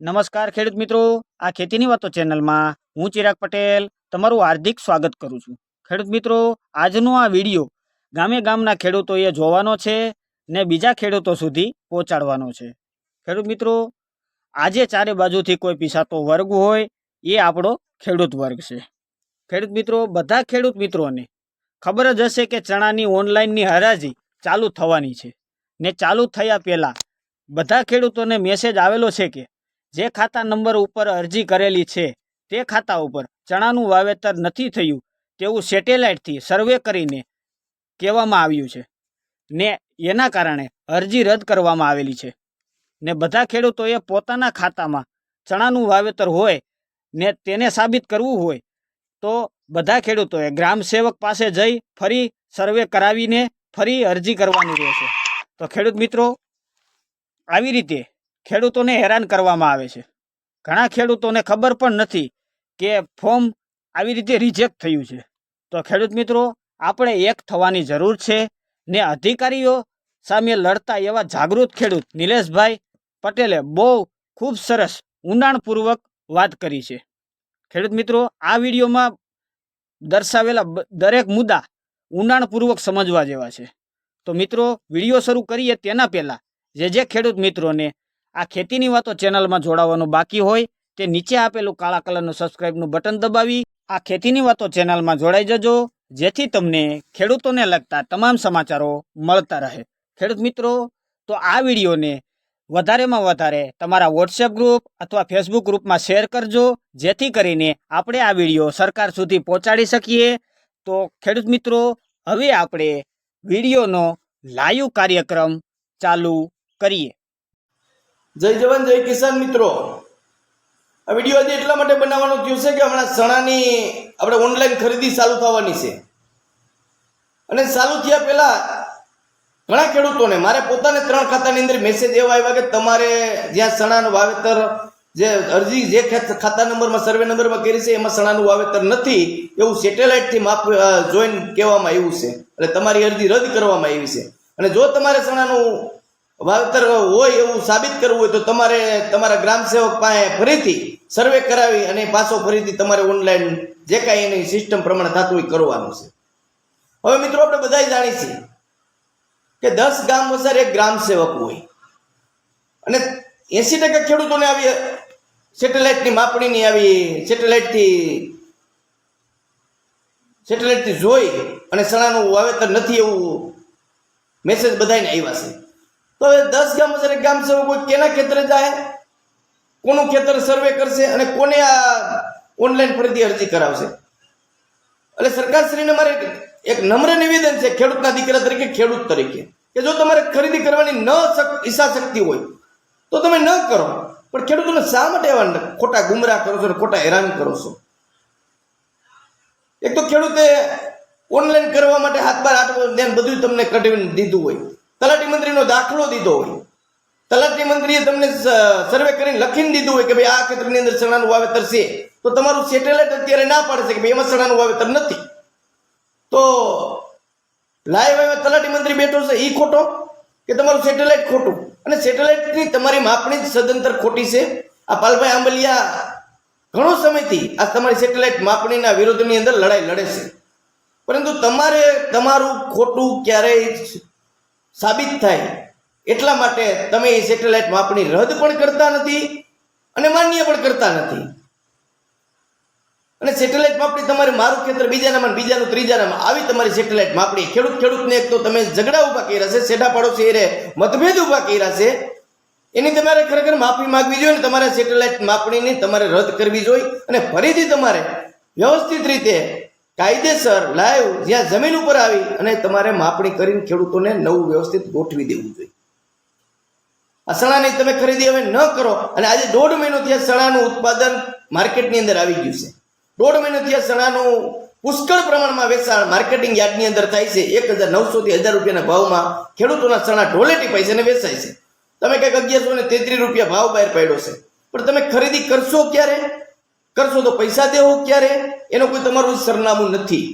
નમસ્કાર ખેડૂત મિત્રો. આ ખેતીની વાતો ચેનલમાં હું ચિરાગ પટેલ તમારું હાર્દિક સ્વાગત કરું છું. ખેડૂત મિત્રો, આજનો આ વીડિયો ગામે ગામના ખેડૂતોએ જોવાનો છે ને બીજા ખેડૂતો સુધી પહોંચાડવાનો છે. ખેડૂત મિત્રો, આજે ચારે બાજુથી કોઈ પીસાતો વર્ગ હોય એ આપણો ખેડૂત વર્ગ છે. ખેડૂત મિત્રો, બધા ખેડૂત મિત્રોને ખબર જ હશે કે ચણાની ઓનલાઈનની હરાજી ચાલુ થવાની છે. ને ચાલુ થયા પહેલાં બધા ખેડૂતોને મેસેજ આવેલો છે કે જે ખાતા નંબર ઉપર અરજી કરેલી છે, તે ખાતા ઉપર ચણાનું વાવેતર નથી થયું તેવું સેટેલાઇટથી સર્વે કરીને કહેવામાં આવ્યું છે. ને એના કારણે અરજી રદ કરવામાં આવેલી છે. ને બધા ખેડૂતોએ પોતાના ખાતામાં ચણાનું વાવેતર હોય ને તેને સાબિત કરવું હોય, તો બધા ખેડૂતોએ ગ્રામ સેવક પાસે જઈ ફરી સર્વે કરાવીને ફરી અરજી કરવાની રહેશે. તો ખેડૂત મિત્રો, આવી રીતે ખેડૂતોને હેરાન કરવામાં આવે છે. ઘણા ખેડૂતોને ખબર પણ નથી કે ફોર્મ આવી રીતે રિજેક્ટ થયું છે. તો ખેડૂત મિત્રો, આપણે એક થવાની જરૂર છે ને અધિકારીઓ સામે લડતા એવા જાગૃત ખેડૂત નિલેશભાઈ પટેલે બહુ ખૂબ સરસ, ઊંડાણપૂર્વક વાત કરી છે. ખેડૂત મિત્રો, આ વિડીયોમાં દર્શાવેલા દરેક મુદ્દા ઊંડાણપૂર્વક સમજવા જેવા છે. તો મિત્રો, વીડિયો શરૂ કરીએ તેના પહેલાં, જે જે ખેડૂત મિત્રોને આ ખેતીની વાતો ચેનલમાં જોડાવાનું બાકી હોય તે નીચે આપેલું કાળા કલરનું સબસ્ક્રાઇબનું બટન દબાવી આ ખેતીની વાતો ચેનલમાં જોડાઈ જજો, જેથી તમને ખેડૂતોને લગતા તમામ સમાચારો મળતા રહે. ખેડૂત મિત્રો, તો આ વિડીયોને વધારેમાં વધારે તમારા વોટ્સએપ ગ્રુપ અથવા ફેસબુક ગ્રુપમાં શેર કરજો, જેથી કરીને આપણે આ વીડિયો સરકાર સુધી પહોંચાડી શકીએ. તો ખેડૂત મિત્રો, હવે આપણે વિડીયોનો લાઈવ કાર્યક્રમ ચાલુ કરીએ. જય જવાન, જય કિસાન મિત્રો. આ વીડિયો આજે એટલા માટે બનાવવાનો થયું છે કે હમણાં સણાની આપણે ઓનલાઈન ખરીદી ચાલુ થવાની છે. અને ચાલુ થયા પહેલા ઘણા ખેડૂતોને, મારે પોતાને ત્રણ ખાતાની અંદર મેસેજ એવા આવ્યા કે તમારે જ્યાં સણાનું વાવેતર જે અરજી, જે ખેત- નંબરમાં સર્વે નંબરમાં કરી છે, એમાં સણાનું વાવેતર નથી, એવું સેટેલાઇટથી માપ જોઈન કહેવામાં આવ્યું છે. એટલે તમારી અરજી રદ કરવામાં આવી છે. અને જો તમારે ચણાનું વાવેતર હોય એવું સાબિત કરવું હોય તો તમારે તમારા ગ્રામ સેવક પાસે ફરીથી સર્વે કરાવી અને પાછો ફરીથી તમારે ઓનલાઈન જે કાંઈ એની સિસ્ટમ પ્રમાણે થતું હોય કરવાનું છે. હવે મિત્રો આપણે બધા જાણીએ છીએ કે દસ ગામ વસાર એક ગ્રામ સેવક હોય. અને એસી ટકા ખેડૂતોને આવી સેટેલાઇટની માપણીની આવી સેટેલાઇટથી સેટેલાઇટથી જોઈ અને સણાનું વાવેતર નથી એવું મેસેજ બધાને આવ્યા છે. તો હવે દસ ગામ હશે ગામ સેવક કેના ખેતરે જાય? કોનું ખેતર સર્વે કરશે અને કોને આ ઓનલાઈન ફરીથી અરજી કરાવશે? એટલે સરકારશ્રીને મારે એક નમ્ર નિવેદન છે ખેડૂતના દીકરા તરીકે, ખેડૂત તરીકે, કે જો તમારે ખરીદી કરવાની ન ઈચ્છા શક્તિ હોય, તો તમે ન કરો. પણ ખેડૂતોને શા માટે એવા ખોટા ગુમરાહ કરો છો અને ખોટા હેરાન કરો છો? એક તો ખેડૂતે ઓનલાઈન કરવા માટે હાથ બાર આટલું બધું તમને કઢાવીને દીધું હોય. તલાટી મંત્રીનો દાખલો દીધો હોય. તલાટી મંત્રીએ તમને સર્વે કરીને લખીને દીધું હોય કે ભાઈ આ ખેતરની અંદર સણાનું વાવેતર છે. તો તમારું સેટેલાઇટ અત્યારે ના પાડશે કે ભાઈ એમાં સણાનું વાવેતર નથી. તો લાઈવ હવે તલાટી મંત્રી બેઠો છે એ ખોટો? કે તમારું સેટેલાઇટ ખોટું? અને સેટેલાઇટની તમારી માપણી જ સદંતર ખોટી છે. આ પાલભાઈ આંબલિયા ઘણો સમયથી આ તમારી સેટેલાઇટ માપણીના વિરોધની અંદર લડાઈ લડે છે. પરંતુ તમારે તમારું ખોટું ક્યારેય સાબિત થાય. એટલા માટે તમે એ સેટેલાઇટ માપણી રદ પણ કરતા નથી અને માન્ય પણ કરતા નથી. અને સેટેલાઇટ માપણી તમારે મારું ખેતર બીજાનામાં બીજાનું ત્રીજાનામાં આવી તમારી સેટેલાઇટ માપણી ખેડૂત ખેડૂતને એક તો તમે ઝઘડા ઊભા કર્યા છે સેડા પાડોશી એરે મતભેદ ઊભા કર્યા છે. એની તમારે ખરેખર માફી માંગવી જોઈએ અને તમારે સેટેલાઇટ માપણીની તમારે રદ કરવી જોઈએ અને ફરીથી તમારે વ્યવસ્થિત રીતે કાયદેસર લાઈવ જ્યાં જમીન ઉપર આવી અને તમારે માપણી કરીને ખેડૂતોને નવું વ્યવસ્થિત ગોઠવી દેવું જોઈએ. આ ચણાની તમે ખરીદી હવે ન કરો. અને આજે દોઢ મહિનો ત્યાં સણાનું ઉત્પાદન માર્કેટની અંદર આવી ગયું છે. દોઢ મહિનો ત્યાં સણાનું પુષ્કળ પ્રમાણમાં વેચાણ માર્કેટિંગ યાર્ડની અંદર થાય છે. એક હજાર નવસો થી હજાર રૂપિયાના ભાવમાં ખેડૂતોના સણા ઢોલે ટીપાય છે અને વેચાય છે. તમે કંઈક અગિયારસો ને તેત્રીસ રૂપિયા ભાવ બહાર પાડ્યો છે. પણ તમે ખરીદી કરશો ક્યારે? કરશો તો પૈસા દેવો ક્યારે? એનો કોઈ તમારું સરનામું નથી.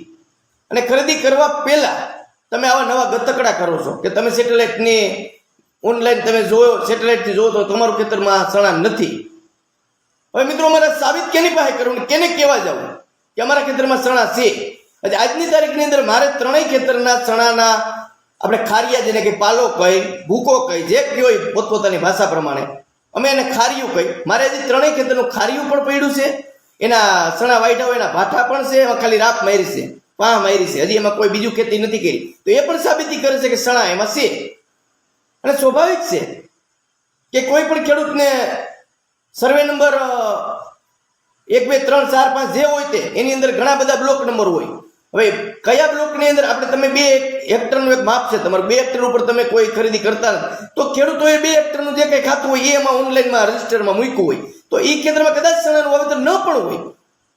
અને ખરીદી કરવા પહેલાં તમે આવા નવા ગતકડા કરો છો કે તમે સેટેલાઇટની ઓનલાઈન તમે જોયો, સેટેલાઇટથી જોવો તો તમારું ખેતરમાં સણા નથી. હવે મિત્રો મારે સાબિત કેની પાસે કરવું કેને કહેવા જવું? કે અમારા ખેતરમાં સણા છે. આજની તારીખની અંદર મારે ત્રણેય ખેતરના સણાના આપણે ખારિયા જેને કે પાલો કહી, ભૂકો કહી, જે કયો પોતપોતાની ભાષા પ્રમાણે અમે એને ખારિયું કહી. મારે હજી ત્રણેય ખેતરનું ખારિયું પણ પડ્યું છે. એના સણા હોય એના ભાઠા પણ છે. એમાં ખાલી રાપ મારી છે પા મારી છે. હજી એમાં કોઈ બીજું ખેતી નથી કરી. તો એ પણ સાબિતી કરે છે કે સણા એમાં છે. અને સ્વાભાવિક છે કે કોઈ પણ ખેડૂતને સર્વે નંબર એક, બે, ત્રણ, ચાર, પાંચ જે હોય તે, એની અંદર ઘણા બધા બ્લોક નંબર હોય. હવે કયા બ્લોકની અંદર આપણે તમે બે હેક્ટરનું એક માપ છે, તમારું બે હેક્ટર ઉપર તમે કોઈ ખરીદી કરતા તો ખેડૂતોએ બે હેક્ટરનું જે કંઈ ખાતું હોય, એ એમાં ઓનલાઈનમાં રજીસ્ટરમાં મૂક્યું હોય. તો એ ખેતરમાં કદાચ સણાનું વાવેતર ન પણ હોય.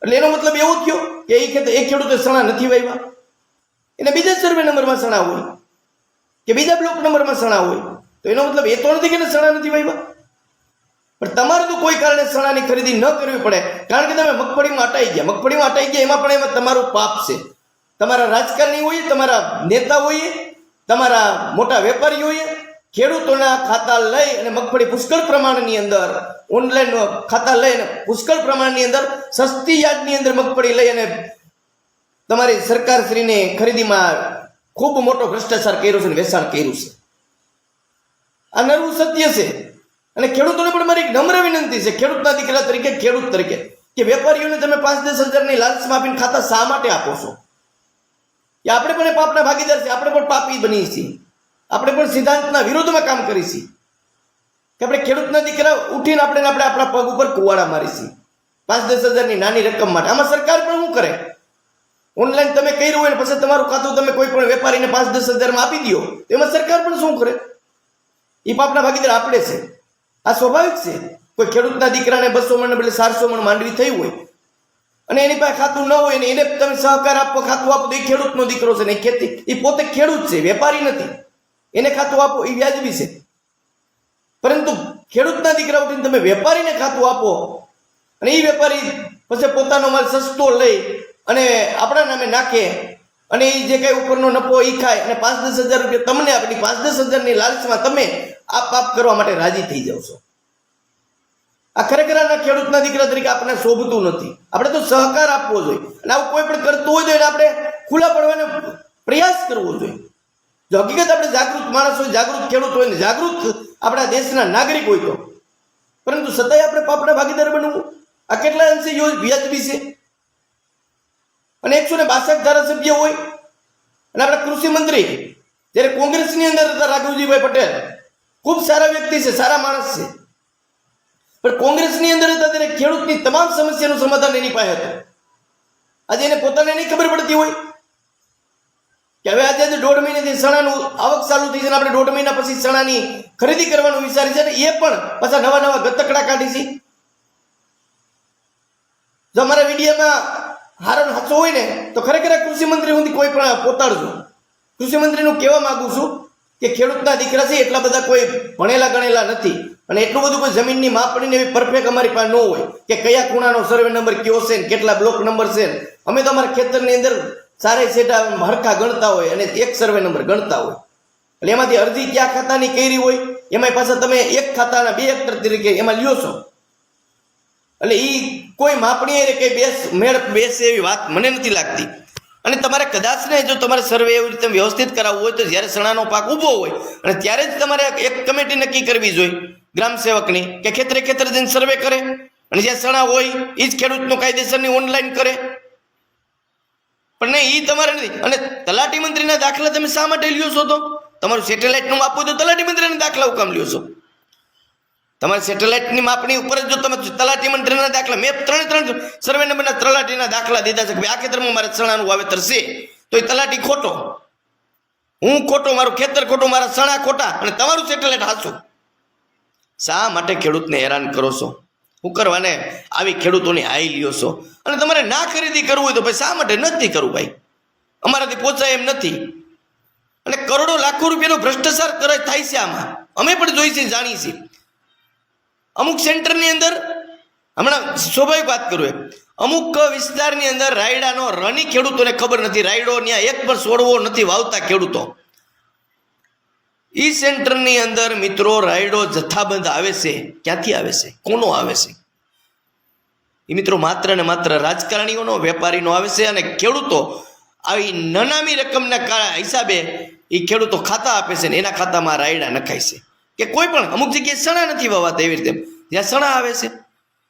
એટલે એનો મતલબ એવો થયો કે એ ખેતર એ ખેડૂતે સણા નથી વાવ્યા. એને બીજા સર્વે નંબરમાં સણા હોય. કે બીજા બ્લોક નંબરમાં સણા હોય. તો એનો મતલબ એ તો નથી કે સણા નથી વાવ્યા. પણ તમારે તો કોઈ કારણે સણાની ખરીદી ન કરવી પડે. કારણ કે તમે મગફળીમાં અટાઈ ગયા. મગફળીમાં અટાઈ ગયા, એમાં પણ એમાં તમારું પાપ છે. તમારા રાજકારણી હોય, તમારા નેતા હોય, તમારા મોટા વેપારી હોય, ખેડૂતોના ખાતા લઈ અને મગફળી પુષ્કળ પ્રમાણની અંદર ઓનલાઈન ખાતા લઈ અને પુષ્કળ પ્રમાણની અંદર સસ્તી યાદની અંદર મગફળી લઈ અને તમારી સરકારશ્રીની ખરીદીમાં ખૂબ મોટો ભ્રષ્ટાચાર કર્યો છે અને વેચાણ કર્યું છે. આ નરવું સત્ય છે. અને ખેડૂતોને પણ મારી એક નમ્ર વિનંતી છે, ખેડૂતના દીકરા તરીકે, ખેડૂત તરીકે, કે વેપારીઓને તમે પાંચ દસ હજારની લાલચમાં આપીને ખાતા શા માટે આપો છો? કે આપણે પણ પાપના ભાગીદાર છે આપણે પણ પાપી બની છીએ. આપણે પણ સિદ્ધાંતના વિરોધમાં કામ કરી છીએ. કે આપણે ખેડૂતના દીકરા ઉઠીને આપણે આપણે આપણા પગ ઉપર કુવાડા મારી છીએ. પાંચ દસ હજારની નાની રકમ માટે. આમાં સરકાર પણ શું કરે? ઓનલાઈન તમે કર્યું હોય ને પછી તમારું ખાતું તમે કોઈ પણ વેપારીને પાંચ દસ હજારમાં આપી દો એમાં સરકાર પણ શું કરે? એ પાપના ભાગીદાર આપણે છે. આ સ્વાભાવિક છે. કોઈ ખેડૂતના દીકરાને બસો મણ બદલે ચારસો મણ માંડવી થઈ હોય અને એની પાસે ખાતું ન હોય ને એને તમે સહકાર આપો, ખાતું આપો તો એ ખેડૂતનો દીકરો છે ને ખેતી એ પોતે ખેડૂત છે, વેપારી નથી. એને ખાતું આપો, એ વ્યાજબી છે. પરંતુ ખેડૂતના દીકરા ઉઠીને તમે વેપારીને ખાતું આપો અને એ વેપારી પછી પોતાનો માલ સસ્તો લઈ અને આપણા નામે નાખે અને એ જે કાંઈ ઉપરનો નફો એ ખાય અને પાંચ દસ હજાર રૂપિયા તમને આપણી પાંચ દસ હજારની લાલચમાં તમે આ પાપ કરવા માટે રાજી થઈ જાવ છો. આ ખરેખર આના ખેડૂતના દીકરા તરીકે આપણને શોભતું નથી. આપણે તો સહકાર આપવો જોઈએ. અને આવું કોઈ પણ કરતું હોય તો એને આપણે ખુલ્લા પડવાનો પ્રયાસ કરવો જોઈએ. જો હકીકત આપણે જાગૃત માણસ હોય, જાગૃત ખેડૂત હોય ને જાગૃત આપણા દેશના નાગરિક હોય તો. પરંતુ છતાંય આપણે પાપના ભાગીદાર બનવું? આ કેટલા અંશે યોજ વ્યાજબી છે? અને એકસો ને બાસઠ ધારાસભ્ય હોય? અને આપણા કૃષિ મંત્રી, જ્યારે કોંગ્રેસની અંદર હતા રાઘવજીભાઈ પટેલ. ખૂબ સારા વ્યક્તિ છે, સારા માણસ છે. પણ કોંગ્રેસની અંદર હતા તેને ખેડૂતની તમામ સમસ્યાનું સમાધાન એની પાસે હતું. આજે એને પોતાને નહીં ખબર પડતી હોય કે હવે આજે દોઢ મહિનાથી સણાનું આવક ચાલુ થઈ છે આપણે દોઢ મહિના પછી સણાની ખરીદી કરવાનું વિચારી છે અને એ પણ પાછા નવા નવા ગતકડા કાઢી છે. જો અમારા વિડીયોમાં હારણ હાચો હોય ને, તો ખરેખર કૃષિમંત્રી કૃષિ મંત્રી સુધી કોઈ પણ પોતાડજો. કૃષિ મંત્રીનું કહેવા માગું છું કે ખેડૂતના દીકરા છે એટલા બધા કોઈ ભણેલા ગણેલા નથી. અને એટલું બધું કોઈ જમીનની માપણીને એવી પરફેક્ટ અમારી પાસે ન હોય કે કયા ખૂણાનો સર્વે નંબર કયો છે ને કેટલા બ્લોક નંબર છે અમે તો અમારા ખેતરની અંદર સારે સેટા હરખા ગણતા હોય અને એક સર્વે નંબર ગણતા હોય. એટલે એમાંથી અરજી કયા ખાતાની કરી હોય એમાં પાછા તમે એક ખાતાના બે હેક્ટર તરીકે એમાં લ્યો છો. એટલે એ કોઈ માપણી એ કંઈ બેસ, મેળ બેસે એવી વાત મને નથી લાગતી. અને તમારે કદાચ ને જો તમારે સર્વે એવી રીતે વ્યવસ્થિત કરાવવું હોય તો જ્યારે સણાનો પાક ઊભો હોય અને ત્યારે જ તમારે એક કમિટી નક્કી કરવી જોઈએ. ગ્રામ સેવકની કે ખેતરે ખેતરે જઈને સર્વે કરે. અને જે સણા હોય એ જ ખેડૂતનું કાયદેસરની ઓનલાઈન કરે. પણ નહીં એ તમારે નથી. અને તલાટી મંત્રીના દાખલા તમે શા માટે લ્યો છો તો? તમારું સેટેલાઇટનું આપવું તો તલાટી મંત્રીના દાખલા કામ લ્યો છો. તમારે સેટેલાઇટની માપણી ઉપર જ જો તમે તલાટી મંત્રીના દાખલા, મેં ત્રણે ત્રણ સર્વે નંબરના તલાટીના દાખલા દીધા છે કે આ ખેતરમાં મારે સણાનું વાવેતર છે, તો એ તલાટી ખોટો. હું ખોટો, મારું ખેતર ખોટું, મારા સણા ખોટા, અને તમારું સેટેલાઇટ હાચું. શા માટે ખેડૂતને હેરાન કરો છો? હું કરવાને આવી ખેડૂતોની હાઈ લ્યો છો? અને તમારે ના ખરીદી કરવું હોય તો ભાઈ શા માટે નથી કરવું ભાઈ? અમારાથી પહોંચાય એમ નથી. અને કરોડો, લાખો રૂપિયાનો ભ્રષ્ટાચાર કરે થાય છે આમાં. અમે પણ જોઈ છે અમુક સેન્ટરની અંદર, હમણાં સ્વાભાવિક વાત કરું એમ. અમુક વિસ્તારની અંદર રાયડાનો રણી ખેડૂતોને ખબર નથી. રાયડો ત્યાં એક પણ છોડવો નથી વાવતા ખેડૂતો. ઈ સેન્ટરની અંદર મિત્રો રાયડો જથ્થાબંધ આવે છે? ક્યાંથી આવે છે? કોનો આવે છે? એ મિત્રો માત્ર ને માત્ર રાજકારણીઓનો, વેપારીનો આવે છે અને ખેડૂતો આવી નનામી રકમના હિસાબે એ ખેડૂતો ખાતા આપે છે ને એના ખાતામાં રાયડા નખાય છે. કે કોઈ પણ અમુક જગ્યાએ સણા નથી વાવાતા એવી રીતે. જ્યાં સણા આવે છે.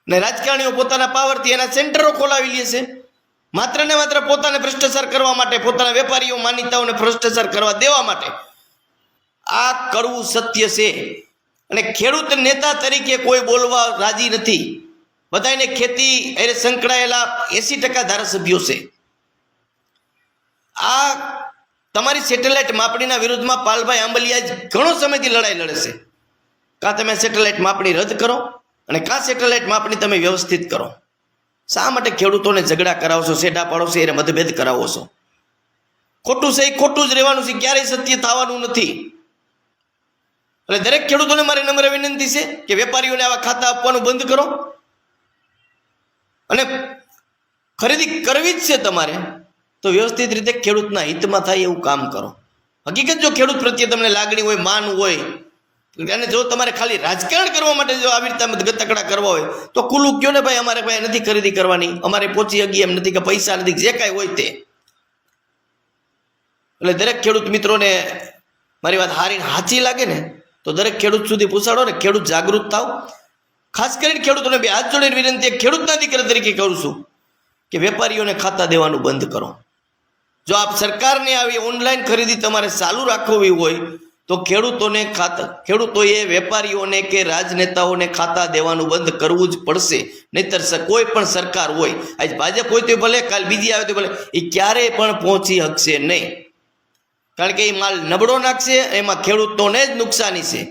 ને રાજકારણીઓ પોતાના પાવરથી એના સેન્ટરો ખોલાવી લે છે. માત્ર ને માત્ર પોતાને ભ્રષ્ટાચાર કરવા માટે, પોતાના વેપારીઓ માન્યતાઓને ભ્રષ્ટાચાર કરવા દેવા માટે આ કડવું સત્ય છે. અને ખેડૂત નેતા તરીકે કોઈ બોલવા રાજી નથી. બધાને ખેતી એને સંકળાયેલા એસી ટકા ધારાસભ્યો છે. આ તમારી સેટેલાઇટ માપણીના વિરુદ્ધમાં પાલભાઈ આંબલિયા ઘણો સમયથી લડાઈ લડે છે. કાં તમે સેટેલાઇટ માપણી રદ કરો અને કાં સેટેલાઇટ માપણી તમે વ્યવસ્થિત કરો. શા માટે ખેડૂતોને ઝઘડા કરાવશો સેડા પાડો છો, એને મતભેદ કરાવો છો? ખોટું છે એ ખોટું જ રહેવાનું છે, ક્યારેય સત્ય થવાનું નથી. એટલે દરેક ખેડૂતોને મારી નમ્ર વિનંતી છે કે વેપારીઓને આવા ખાતા આપવાનું બંધ કરો. અને ખરીદી કરવી જ છે તમારે, તો વ્યવસ્થિત રીતે ખેડૂતના હિતમાં થાય એવું કામ કરો. હકીકત જો ખેડૂત પ્રત્યે તમને લાગણી હોય, માન હોય, અને જો તમારે ખાલી રાજકારણ કરવા માટે જો આવી રીતે ગતકડા કરવા હોય, તો ખુલ્લું કયો ને ભાઈ અમારે ભાઈ નથી ખરીદી કરવાની? અમારે પહોંચી હગી એમ નથી કે પૈસા નથી, જે કાંઈ હોય તે. એટલે દરેક ખેડૂત મિત્રોને મારી વાત હારી સાચી લાગે ને તો દરેક ખેડૂત સુધી પૂછાડો ને ખેડૂત જાગૃત થાવ. ખાસ કરીને ખેડૂતોને બે હાથ જોડીને વિનંતી ખેડૂતના દીકરા તરીકે કરું છું કે વેપારીઓને ખાતા દેવાનું બંધ કરો. જો આપ સરકારને આવી ઓનલાઈન ખરીદી તમારે ચાલુ રાખવી હોય, તો ખેડૂતોને ખાતા, ખેડૂતોએ વેપારીઓને કે રાજનેતાઓને ખાતા દેવાનું બંધ કરવું જ પડશે. નહીતર કોઈ પણ સરકાર હોય, આજ ભાજપ હોય તો ભલે, કાલ બીજી આવે તો ભલે, એ ક્યારેય પણ પહોંચી શકશે નહીં. કારણ કે એ માલ નબળો નાખશે, એમાં ખેડૂતોને જ નુકસાની છે.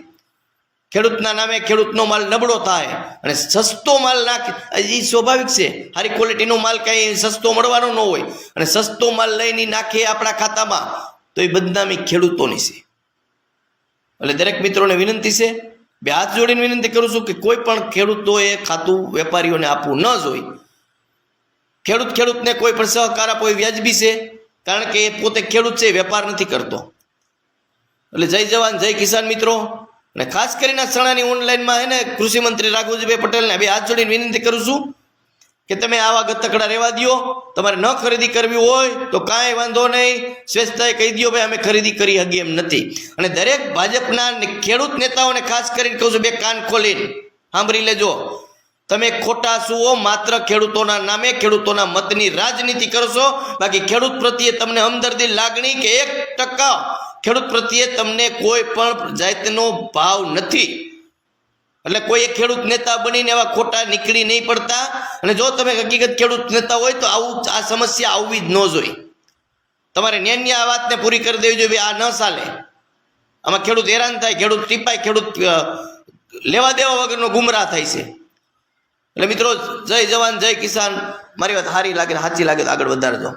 ખેડૂતના નામે ખેડૂતનો માલ નબળો થાય અને સસ્તો માલ નાખે, એ સ્વાભાવિક છે. સારી ક્વોલિટીનો માલ કાંઈ સસ્તો મળવાનો ન હોય. અને સસ્તો માલ લઈને નાખે આપણા ખાતામાં, તો એ બદનામી ખેડૂતોની છે. એટલે દરેક મિત્રોને વિનંતી છે, બે હાથ જોડીને વિનંતી કરું છું કે કોઈ પણ ખેડૂતોએ ખાતું વેપારીઓને આપવું ન જોઈએ. ખેડૂત ખેડૂતને કોઈ પણ સહકાર આપવો એ વ્યાજબી છે. કારણ કે એ પોતે ખેડૂત છે વેપાર નથી કરતો. એટલે જય જવાન, જય કિસાન મિત્રો. અને ખાસ કરીને ચણાની ઓનલાઈનમાં એને કૃષિ મંત્રી રાઘુજીભાઈ પટેલને બે હાથ જોડીને વિનંતી કરું છું કે તમે આવા ગતકડા રહેવા દ્યો. તમારે ન ખરીદી કરવી હોય તો કાંઈ વાંધો નહીં. સ્વેચ્છતાએ કહી દો ભાઈ, અમે ખરીદી કરી હગી એમ નથી. અને દરેક ભાજપના ખેડૂત નેતાઓને ખાસ કરીને કહું છું, બે કાન ખોલીને. સાંભળી લેજો. તમે ખોટા સુઓ, માત્ર ખેડૂતોના નામે ખેડૂતોના મતની રાજનીતિ કરશો. બાકી ખેડૂત પ્રત્યે તમને હમદર્દી લાગણી કે એક ટકા ખેડૂત પ્રત્યે તમને કોઈ પણ જાતનો ભાવ નથી. એટલે કોઈ એક ખેડૂત નેતા બનીને એવા ખોટા નીકળી નહીં પડતા. અને જો તમે હકીકત ખેડૂત નેતા હોય તો આવું, આ સમસ્યા આવવી જ ન જોઈએ. તમારે ન્યાન્ય આ વાતને પૂરી કરી દેવી જોઈએ, આ ન ચાલે. આમાં ખેડૂત હેરાન થાય, ખેડૂત ટીપાય, ખેડૂત લેવા દેવા વગરનો ગુમરાહ થાય છે. એટલે મિત્રો, જય જવાન, જય કિસાન. મારી વાત સારી લાગે ને સાચી લાગે તો આગળ વધારજો.